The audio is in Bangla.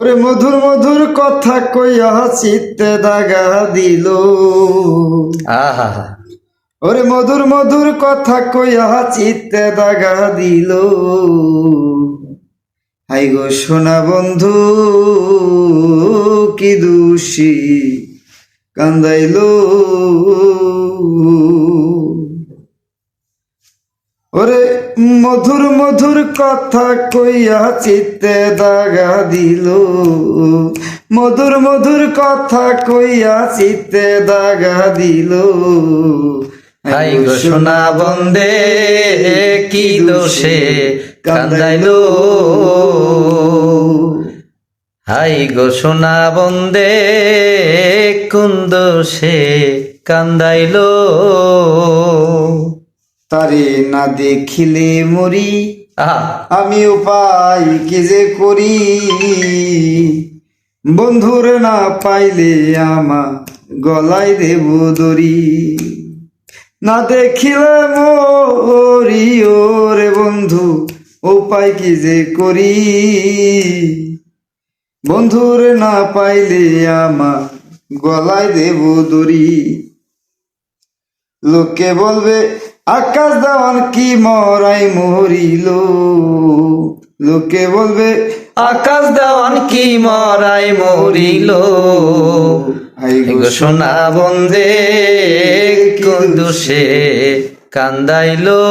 ওরে মধুর মধুর কথা কইয়া চিত্তে দাগা দিল। আহা। ওরে মধুর মধুর কথা কইয়া চিত্তে দাগা দিল। হাই গো সোনা বন্ধু কি দোষী কান্দাইল। ওরে মধুর মধুর কথা কইয়া চিত্তে দাগা দিল। মধুর মধুর কথা কইয়া চিত্তে দাগা দিল। হাই গো সোনা বন্দে, কি দোষে কান্দাইলো? হাই গো সোনা বন্দে, কোন দোষে কান্দাইলো? তারে না দেখিলে মরি আমি উপায় কি যে করি? বন্ধুর না পাইলে আমা গলায় দেব দড়ি। না দেখিলে মরি ওরে বন্ধু উপায় কি যে করি? বন্ধুর না পাইলে আমা গলায় দেব দড়ি। লোকে বলবে আকাশ দেওয়ান কি মরাই মরিল? লোকে বলবে আকাশ দেওয়ান কি মরাই মরিল? সোনা বন্ধে কোন দোষে কান্দাইলো?